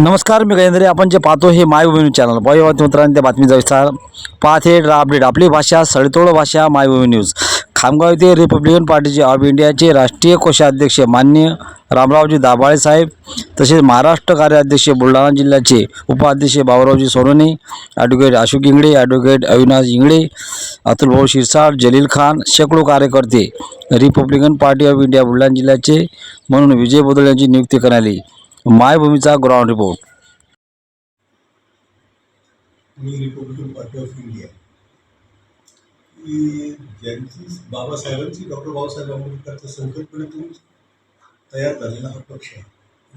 नमस्कार मी गजेंद्रे. आपण जे पाहतो हे मायभूमी न्यूज चॅनल. पाहिजे मित्रांनी त्या बातमीचा विस्तार पाहते अपडेट. आपली भाषा सळतोड भाषा मायभूमी न्यूज. खामगाव येथे रिपब्लिकन पार्टीचे ऑफ इंडियाचे राष्ट्रीय कोषाध्यक्ष मान्य रामरावजी दाभाळे साहेब तसेच महाराष्ट्र कार्याध्यक्ष बुलढाणा जिल्ह्याचे उपाध्यक्ष बाबुरावजी सोनवणे ॲडव्होकेट अशोक इंगडे ॲडव्होकेट अविनाश इंगडे अतुलभाऊ शिरसाट जलील खान शेकडो कार्यकर्ते republican party of India Buldhana जिल्ह्याचे म्हणून विजय बदल यांची नियुक्ती करण्यात आली. मायभूमीचा ग्राउंड रिपोर्ट मी रिपब्लिकन पार्टी ऑफ इंडिया. की ज्यांची बाबासाहेबांची डॉक्टर बाबासाहेब आंबेडकरच्या संकल्पनेतून तयार झालेला हा पक्ष आहे.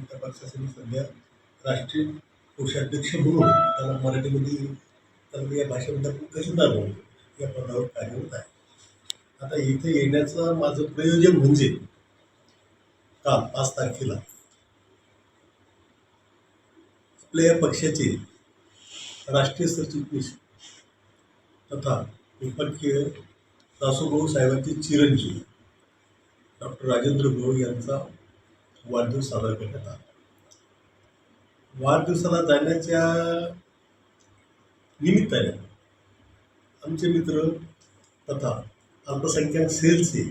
त्या पक्षासाठी सध्या राष्ट्रीय कोषाध्यक्ष म्हणून त्याला मराठीमध्ये त्याला या भाषेमध्ये आपण खजिनदार म्हणतो या पदावर कार्यरत आहे. आता इथे येण्याचं माझं प्रयोजन म्हणजे काल पाच तारखेला आपल्या पक्षाचे राष्ट्रीय सरचिटणीस तथा विपक्षीय दासोभाऊ साहेबांचे चिरंजीव डॉक्टर राजेंद्र भाऊ यांचा वाढदिवस साजरा करण्यात आला. वाढदिवसाला जाण्याच्या निमित्ताने आमचे मित्र तथा अल्पसंख्याक सेलचे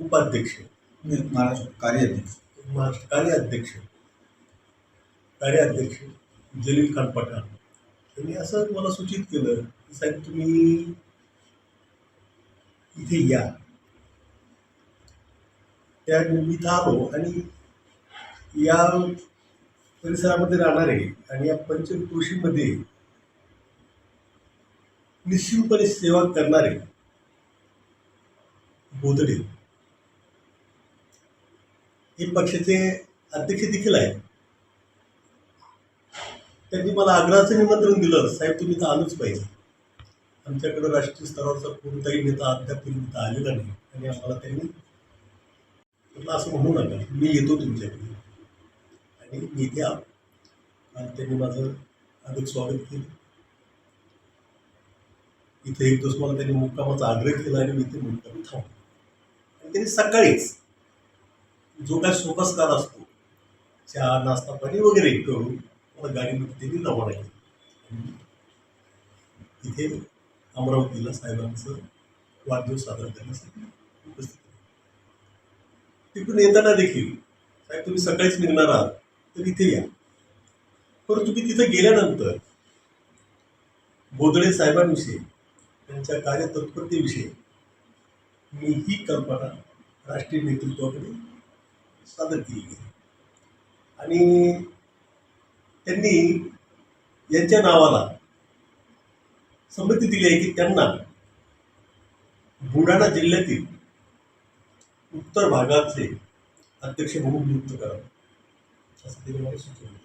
उपाध्यक्ष महाराष्ट्र कार्याध्यक्ष. महाराष्ट्र कार्याध्यक्ष कार्याध्यक्ष जलील खान पठाण. त्यांनी असं मला सूचित केलं की साहेब तुम्ही इथे या. त्या इथं आलो आणि या परिसरामध्ये राहणारे आणि या पंचकृषीमध्ये निश्चितपणे सेवा करणारे बोधडे हे पक्षाचे अध्यक्ष देखील आहेत. त्यांनी मला आग्रहाचं निमंत्रण दिलं. साहेब तुम्ही तर आलोच पाहिजे. आमच्याकडं राष्ट्रीय स्तरावरचा कोणताही नेता अद्याप इथं आलेला नाही. आणि आम्हाला त्यांनी म्हटलं असं म्हणू नका. मी येतो तुमच्याकडे. आणि मी इथे आलो. आणि त्यांनी माझं अधिक स्वागत केलं. इथे एक दिवस मला त्यांनी मुक्कामाचा आग्रह केला आणि मी इथे मुक्काम थांबलो. आणि त्यांनी सकाळीच जो काय सोपस्कार असतो चहा नाश्ता पाणी वगैरे करून मला गाडीमध्ये त्यांनी रवाना केलं तिथे अमरावतीला साहेबांचं वाढदिवस साजरा करण्यासाठी उपस्थित तिकडून येताना देखील साहेब तुम्ही सकाळीच निघणार आहात तर इथे या. परंतु तुम्ही तिथं गेल्यानंतर बोदळे साहेबांविषयी त्यांच्या कार्यतत्परतेविषयी मी ही कल्पना राष्ट्रीय नेतृत्वाकडे सादर केली आणि त्यांनी यांच्या नावाला संमती दिली आहे की त्यांना बुलढाणा जिल्ह्यातील उत्तर भागाचे अध्यक्ष म्हणून नियुक्त करावं. असं त्यांनी मला सुचवलं